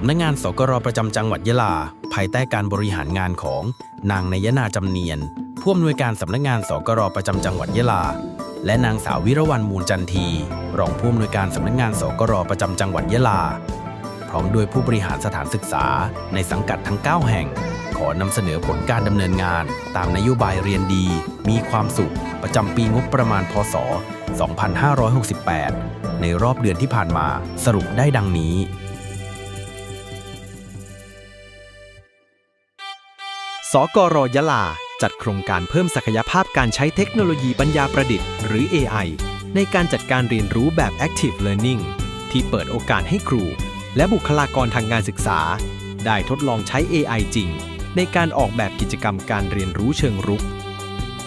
สำนักงานสกรประจำจังหวัดยะลา ภายใต้การบริหารงานของนางนยนาจำเนียน ผู้อำนวยการสำนักงานสกรประจำจังหวัดยะลา และนางสาววิรวรรณมูลจันที รองผู้อำนวยการสำนักงานสกรประจำจังหวัดยะลา พร้อมด้วยผู้บริหารสถานศึกษาในสังกัดทั้ง 9 แห่ง ขอนำเสนอผลการดำเนินงาน ตามนโยบายเรียนดี มีความสุข ประจำปีงบประมาณพศ 2568 ในรอบเดือนที่ผ่านมาสรุปได้ดังนี้ สกรยะลา จัดโครงการเพิ่มศักยภาพการใช้เทคโนโลยีปัญญาประดิษฐ์ หรือ AI ในการจัดการเรียนรู้แบบ Active Learning ที่เปิดโอกาสให้ครู และบุคลากรทางการศึกษา ได้ทดลองใช้ AI จริง ในการออกแบบกิจกรรมการเรียนรู้เชิงรุก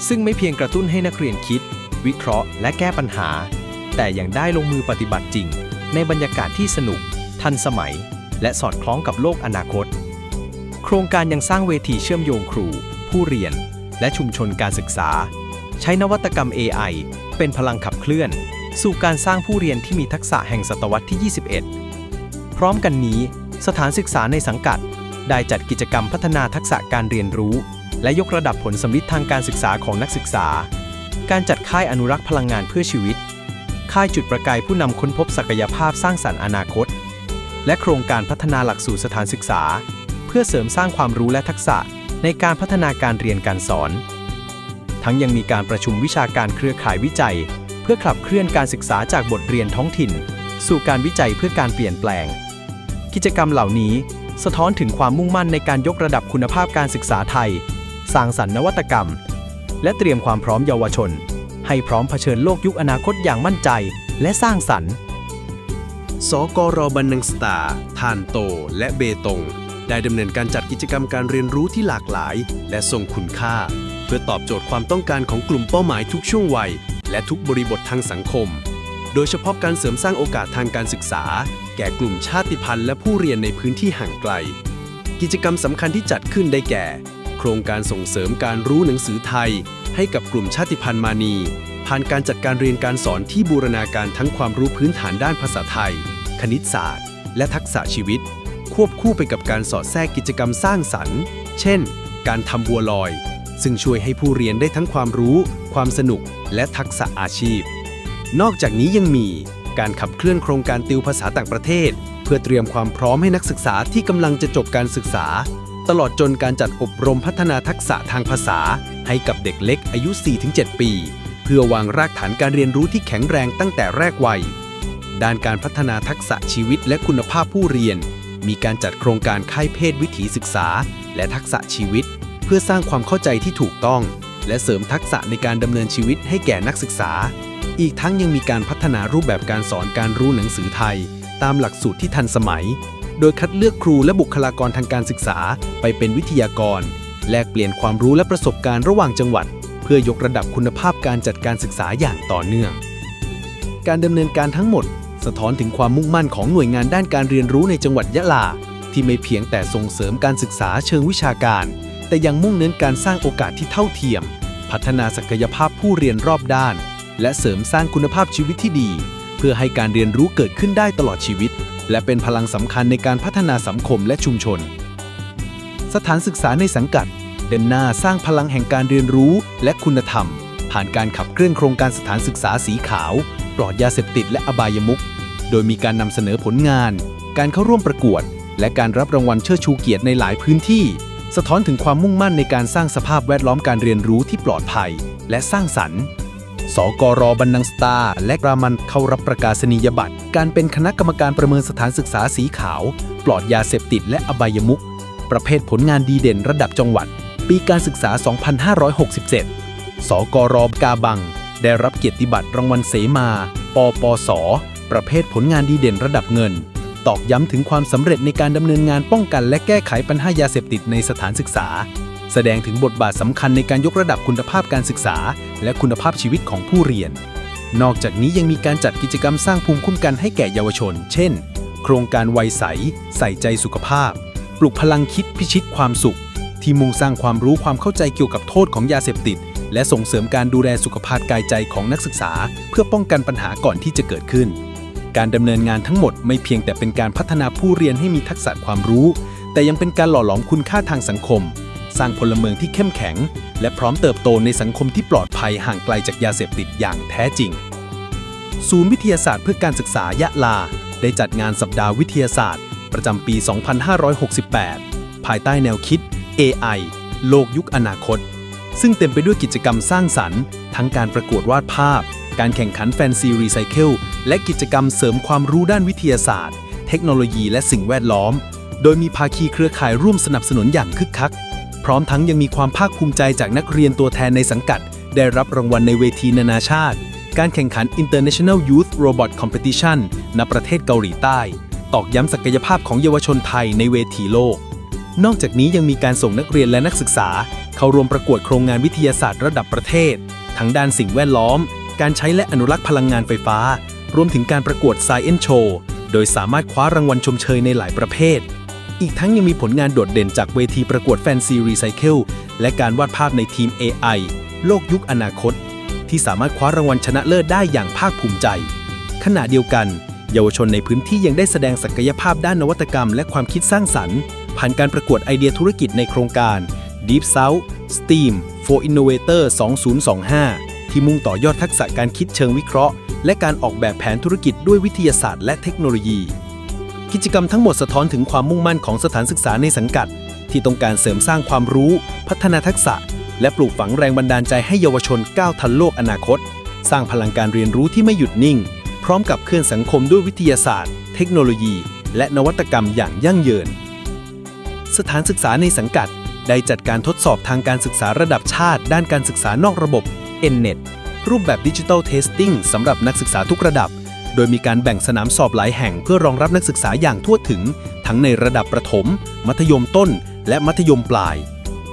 ซึ่งไม่เพียงกระตุ้นให้นักเรียนคิด วิเคราะห์ และแก้ปัญหา แต่ยังได้ลงมือปฏิบัติจริง ในบรรยากาศที่สนุก ทันสมัย และสอดคล้องกับโลกอนาคต โครงการยังสร้างเวทีเชื่อมโยงครู ผู้เรียน และชุมชนการศึกษา ใช้นวัตกรรม AI เป็นพลังขับเคลื่อน สู่การสร้างผู้เรียนที่มีทักษะแห่งศตวรรษที่ 21 พร้อมกันนี้ สถานศึกษาในสังกัด ได้จัดกิจกรรมพัฒนาทักษะการเรียนรู้ และยกระดับผลสำลิดทางการศึกษาของนักศึกษา การจัดค่ายอนุรักษ์พลังงานเพื่อชีวิต ค่ายจุดประกายผู้นำค้นพบศักยภาพสร้างสรรค์อนาคต และโครงการพัฒนาหลักสูตรสถานศึกษา พื่อเสริมสร้างความรู้และทักษะในการพัฒนาการเรียนการสอน ทั้งยังมีการประชุมวิชาการเครือข่ายวิจัย เพื่อขับเคลื่อนการศึกษาจากบทเรียนท้องถิ่น สู่การวิจัยเพื่อการเปลี่ยนแปลง กิจกรรมเหล่านี้สะท้อนถึงความมุ่งมั่นในการยกระดับคุณภาพการศึกษาไทย สร้างสรรค์นวัตกรรม และเตรียมความพร้อมเยาวชน ให้พร้อมเผชิญโลกยุคอนาคตอย่างมั่นใจ และสร้างสรรค์ สกรบันนังสตาทานโต และเบตง ได้ดำเนินการจัดกิจกรรมการเรียนรู้ที่หลากหลาย และทรงคุณค่า เพื่อตอบโจทย์ความต้องการของกลุ่มเป้าหมายทุกช่วงวัย และทุกบริบททางสังคม โดยเฉพาะการเสริมสร้างโอกาสทางการศึกษา แก่กลุ่มชาติพันธุ์และผู้เรียนในพื้นที่ห่างไกล กิจกรรมสำคัญที่จัดขึ้นได้แก่ โครงการส่งเสริมการรู้หนังสือไทย ให้กับกลุ่มชาติพันธุ์มานี ผ่านการจัดการเรียนการสอนที่บูรณาการทั้งความรู้พื้นฐานด้านภาษาไทย คณิตศาสตร์ และทักษะชีวิต ควบคู่ไปกับการสอดแทรกกิจกรรมสร้างสรรค์ เช่น การทำบัวลอย ซึ่งช่วยให้ผู้เรียนได้ทั้งความรู้ ความสนุก และทักษะอาชีพ นอกจากนี้ยังมีการขับเคลื่อนโครงการติวภาษาต่างประเทศ เพื่อเตรียมความพร้อมให้นักศึกษาที่กำลังจะจบการศึกษา ตลอดจนการจัดอบรมพัฒนาทักษะทางภาษา ให้กับเด็กเล็กอายุ 4-7 ปี เพื่อวางรากฐานการเรียนรู้ที่แข็งแรงตั้งแต่แรกวัย ด้านการพัฒนาทักษะชีวิตและคุณภาพผู้เรียน มีการจัดโครงการค่ายเพศวิถีศึกษา และทักษะชีวิต เพื่อสร้างความเข้าใจที่ถูกต้อง และเสริมทักษะในการดำเนินชีวิตให้แก่นักศึกษา อีกทั้งยังมีการพัฒนารูปแบบการสอนการรู้หนังสือไทย ตามหลักสูตรที่ทันสมัย โดยคัดเลือกครูและบุคลากรทางการศึกษาไปเป็นวิทยากร แลกเปลี่ยนความรู้และประสบการณ์ระหว่างจังหวัด เพื่อยกระดับคุณภาพการจัดการศึกษาอย่างต่อเนื่อง การดำเนินการทั้งหมด สะท้อนถึงความมุ่งมั่นของหน่วยงานด้านการเรียนรู้ในจังหวัดยะลา ที่ไม่เพียงแต่ส่งเสริมการศึกษาเชิงวิชาการ แต่ยังมุ่งเน้นการสร้างโอกาสที่เท่าเทียม พัฒนาศักยภาพผู้เรียนรอบด้าน และเสริมสร้างคุณภาพชีวิตที่ดี เพื่อให้การเรียนรู้เกิดขึ้นได้ตลอดชีวิต และเป็นพลังสำคัญในการพัฒนาสังคมและชุมชน สถานศึกษาในสังกัดเดินหน้าสร้างพลังแห่งการเรียนรู้และคุณธรรม ผ่านการขับเคลื่อนโครงการสถานศึกษาสีขาว ปลอดยาเสพติดและอบายมุข โดยมีการนำเสนอผลงาน การเข้าร่วมประกวด และการรับรางวัลเชิดชูเกียรติในหลายพื้นที่ สะท้อนถึงความมุ่งมั่นในการสร้างสภาพแวดล้อมการเรียนรู้ที่ปลอดภัย และสร้างสรรค์สกรบันนังสตาและรามันเข้ารับประกาศนียบัตร การเป็นคณะกรรมการประเมินสถานศึกษาสีขาว ปลอดยาเสพติดและอบายมุขประเภทผลงานดีเด่นระดับจังหวัด ปีการศึกษา 2567 สกรกาบัง ได้รับเกียรติบัตรรางวัลเสมา ปปส ประเภทผลงานดีเด่นระดับเงิน ตอกย้ำถึงความสำเร็จในการดำเนินงานป้องกันและแก้ไขปัญหายาเสพติดในสถานศึกษา แสดงถึงบทบาทสำคัญในการยกระดับคุณภาพการศึกษา และคุณภาพชีวิตของผู้เรียน นอกจากนี้ยังมีการจัดกิจกรรมสร้างภูมิคุ้มกันให้แก่เยาวชน เช่น โครงการวัยใส ใส่ใจสุขภาพ ปลุกพลังคิดพิชิตความสุข ที่มุ่งสร้างความรู้ความเข้าใจเกี่ยวกับโทษของยาเสพติดและส่งเสริมการดูแลสุขภาพกายใจของนักศึกษา เพื่อป้องกันปัญหาก่อนที่จะเกิดขึ้น การดำเนินงานทั้งหมดไม่เพียงแต่เป็นการพัฒนาผู้เรียนให้มีทักษะความรู้ แต่ยังเป็นการหล่อหลอมคุณค่าทางสังคม สร้างพลเมืองที่เข้มแข็ง และพร้อมเติบโตในสังคมที่ปลอดภัยห่างไกลจากยาเสพติดอย่างแท้จริง ศูนย์วิทยาศาสตร์เพื่อการศึกษายะลา ได้จัดงานสัปดาห์วิทยาศาสตร์ ประจำปี 2568 ภายใต้แนวคิด AI โลกยุคอนาคต ซึ่งเต็มไปด้วยกิจกรรมสร้างสรรค์ ทั้งการประกวดวาดภาพ การแข่งขันแฟนซีรีไซเคิลและกิจกรรมเสริมความรู้ด้านวิทยาศาสตร์ เทคโนโลยีและสิ่งแวดล้อม โดยมีภาคีเครือข่ายร่วมสนับสนุนอย่างคึกคัก พร้อมทั้งยังมีความภาคภูมิใจจากนักเรียนตัวแทนในสังกัด ได้รับรางวัลในเวทีนานาชาติ การแข่งขัน International Youth Robot Competition ณประเทศเกาหลีใต้ ตอกย้ำศักยภาพของเยาวชนไทยในเวทีโลกนอกจากนี้ยังมีการส่งนักเรียนและนักศึกษา เข้าร่วมประกวดโครงงานวิทยาศาสตร์ระดับประเทศ ทั้งด้านสิ่งแวดล้อม การใช้และอนุรักษ์พลังงานไฟฟ้า รวมถึงการประกวด Science Show โดยสามารถคว้ารางวัลชมเชยในหลายประเภท อีกทั้งยังมีผลงานโดดเด่นจากเวทีประกวดแฟนซีรีไซเคิลและการวาดภาพในทีม AI โลกยุคอนาคต ที่สามารถคว้ารางวัลชนะเลิศได้อย่างภาคภูมิใจ ขณะเดียวกัน เยาวชนในพื้นที่ยังได้แสดงศักยภาพด้านนวัตกรรม และความคิดสร้างสรรค์ ผ่านการประกวดไอเดียธุรกิจในโครงการ Deep South STEAM for Innovator 2025 ที่มุ่งต่อยอดทักษะการคิดเชิงวิเคราะห์ และการออกแบบแผนธุรกิจด้วยวิทยาศาสตร์และเทคโนโลยี กิจกรรมทั้งหมดสะท้อนถึงความมุ่งมั่นของสถานศึกษาในสังกัด ที่ต้องการเสริมสร้างความรู้ พัฒนาทักษะ และปลูกฝังแรงบันดาลใจให้เยาวชนก้าวทันโลกอนาคต สร้างพลังการเรียนรู้ที่ไม่หยุดนิ่ง พร้อมกับเคลื่อนสังคมด้วยวิทยาศาสตร์ เทคโนโลยี และนวัตกรรมอย่างยั่งยืนสถานศึกษาในสังกัดได้จัดการทดสอบทางการศึกษาระดับชาติ ด้านการศึกษานอกระบบ NNET รูปแบบดิจิทัลเทสติ้งสำหรับนักศึกษาทุกระดับ โดยมีการแบ่งสนามสอบหลายแห่งเพื่อรองรับนักศึกษาอย่างทั่วถึง ทั้งในระดับประถม มัธยมต้น และมัธยมปลาย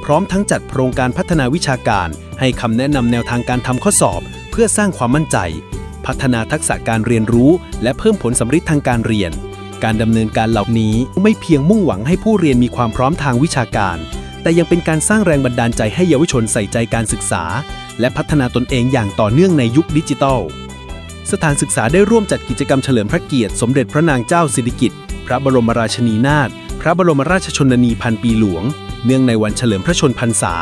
พร้อมทั้งจัดโครงการพัฒนาวิชาการ ให้คำแนะนำแนวทางการทำข้อสอบ เพื่อสร้างความมั่นใจ พัฒนาทักษะการเรียนรู้ และเพิ่มผลสำฤทธิ์ทางการเรียน การดำเนินการเหล่านี้ไม่เพียงมุ่งหวังให้ผู้เรียนมีความพร้อมทางวิชาการ แต่ยังเป็นการสร้างแรงบันดาลใจให้เยาวชนใส่ใจการศึกษา และพัฒนาตนเองอย่างต่อเนื่องในยุคดิจิทัล สถานศึกษาได้ร่วมจัดกิจกรรมเฉลิมพระเกียรติสมเด็จพระนางเจ้าสิริกิติ์ พระบรมราชินีนาถ พระบรมราชชนนีพันปีหลวง เนื่องในวันเฉลิมพระชนพรรษา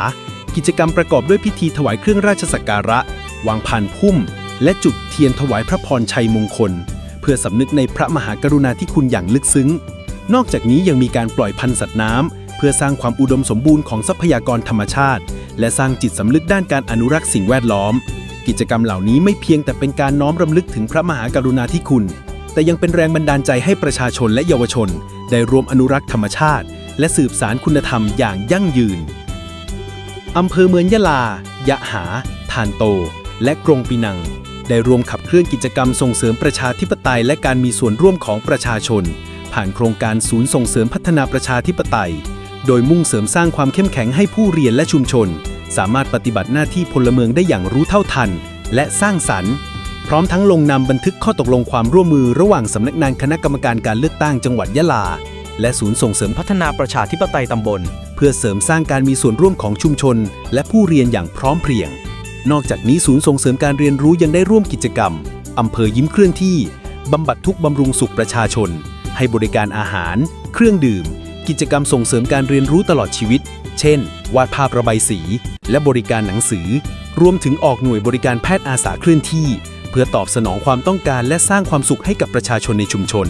กิจกรรมประกอบด้วยพิธีถวายเครื่องราชสักการะ วางพานพุ่ม และจุดเทียนถวายพระพรชัยมงคล เพื่อสำนึกในพระมหากรุณาธิคุณอย่างลึกซึ้ง นอกจากนี้ยังมีการปล่อยพันธุ์สัตว์น้ำเพื่อสร้างความอุดมสมบูรณ์ของทรัพยากรธรรมชาติ และสร้างจิตสำนึกด้านการอนุรักษ์สิ่งแวดล้อม กิจกรรมเหล่านี้ไม่เพียงแต่เป็นการน้อมรำลึกถึงพระมหากรุณาธิคุณ แต่ยังเป็นแรงบันดาลใจให้ประชาชนและเยาวชน ได้รวมอนุรักษ์ธรรมชาติ และสืบสารคุณธรรมอย่างยั่งยืนอำเภอเมืองยะลา ยะหา ทานโต และกรงปีนัง ได้รวมขับเคลื่อนกิจกรรมส่งเสริมประชาธิปไตย และการมีส่วนร่วมของประชาชน ผ่านโครงการศูนย์ส่งเสริมพัฒนาประชาธิปไตย โดยมุ่งเสริมสร้างความเข้มแข็งให้ผู้เรียนและชุมชน สามารถปฏิบัติหน้าที่พลเมืองได้อย่างรู้เท่าทัน และสร้างสรรค์ พร้อมทั้งลงนามบันทึกข้อตกลงความร่วมมือระหว่างสำนักงานคณะกรรมการการเลือกตั้งจังหวัดยะลา และศูนย์ส่งเสริมพัฒนาประชาธิปไตยตำบล เพื่อเสริมสร้างการมีส่วนร่วมของชุมชน และผู้เรียนอย่างพร้อมเพรียง นอกจากนี้ศูนย์ส่งเสริมการเรียนรู้ยังได้ร่วมกิจกรรมอำเภอยิ้มเคลื่อนที่บำบัดทุกบำรุงสุขประชาชน ให้บริการอาหาร เครื่องดื่ม กิจกรรมส่งเสริมการเรียนรู้ตลอดชีวิต เช่น วาดภาพระบายสี และบริการหนังสือ รวมถึงออกหน่วยบริการแพทย์อาสาเคลื่อนที่ เพื่อตอบสนองความต้องการและสร้างความสุขให้กับประชาชนในชุมชน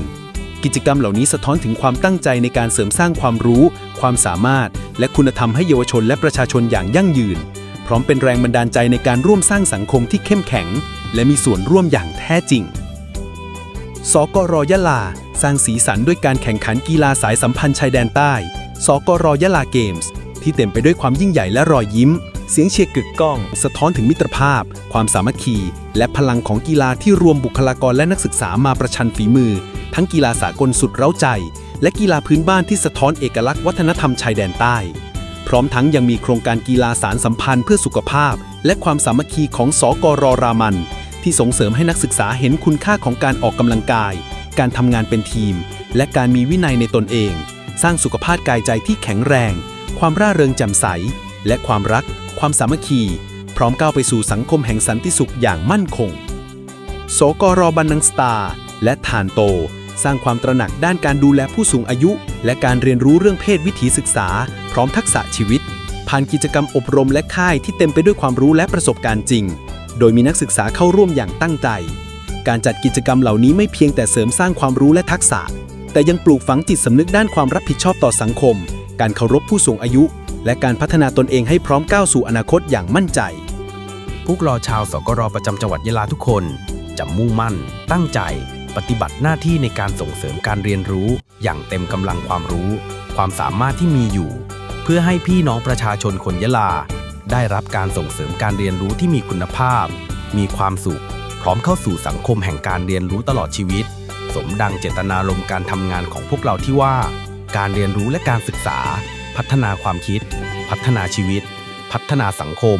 กิจกรรมเหล่านี้สะท้อนถึงความตั้งใจในการเสริมสร้างความรู้ ความสามารถ และคุณธรรมให้เยาวชนและประชาชนอย่างยั่งยืน พร้อมเป็นแรงบันดาลใจในการร่วมสร้างสังคมที่เข้มแข็ง และมีส่วนร่วมอย่างแท้จริง สกรยะลา สร้างสีสันด้วยการแข่งขันกีฬาสายสัมพันธ์ชายแดนใต้ สกรยะลาเกมส์ ที่เต็มไปด้วยความยิ่งใหญ่และรอยยิ้ม เสียงเชียร์กึกก้อง สะท้อนถึงมิตรภาพ ความสามัคคี และพลังของกีฬาที่รวมบุคลากรและนักศึกษามาประชันฝีมือ ทั้งกีฬาสากลสุดเร้าใจ และกีฬาพื้นบ้านที่สะท้อนเอกลักษณ์วัฒนธรรมชายแดนใต้ พร้อมทั้งยังมีโครงการกีฬาสารสัมพันธ์เพื่อสุขภาพ และความสามัคคีของสกรรามัน ที่ส่งเสริมให้นักศึกษาเห็นคุณค่าของการออกกำลังกาย การทำงานเป็นทีม และการมีวินัยในตนเอง สร้างสุขภาพกายใจที่แข็งแรง ความร่าเริงแจ่มใส และความรัก ความสามัคคี พร้อมก้าวไปสู่สังคมแห่งสันติสุขอย่างมั่นคงสกรบันนังสตา และทานโต สร้างความตระหนักด้านการดูแลผู้สูงอายุ และการเรียนรู้เรื่องเพศวิถีศึกษา พร้อมทักษะชีวิต ผ่านกิจกรรมอบรมและค่ายที่เต็มไปด้วยความรู้และประสบการณ์จริง โดยมีนักศึกษาเข้าร่วมอย่างตั้งใจ การจัดกิจกรรมเหล่านี้ไม่เพียงแต่เสริมสร้างความรู้และทักษะ แต่ยังปลูกฝังจิตสำนึกด้านความรับผิดชอบต่อสังคม การเคารพผู้สูงอายุ และการพัฒนาตนเองให้พร้อมก้าวสู่อนาคตอย่างมั่นใจ พวกเราชาวสกรประจำจังหวัดยะลาทุกคนจะมุ่งมั่น ตั้งใจ ปฏิบัติหน้าที่ในการส่งเสริมการเรียนรู้ อย่างเต็มกำลังความรู้ ความสามารถที่มีอยู่ เพื่อให้พี่น้องประชาชนคนยะลา ได้รับการส่งเสริมการเรียนรู้ที่มีคุณภาพ มีความสุข พร้อมเข้าสู่สังคมแห่งการเรียนรู้ตลอดชีวิต สมดังเจตนารมณ์การทำงานของพวกเราที่ว่า การเรียนรู้และการศึกษา พัฒนาความคิด พัฒนาชีวิต พัฒนาสังคม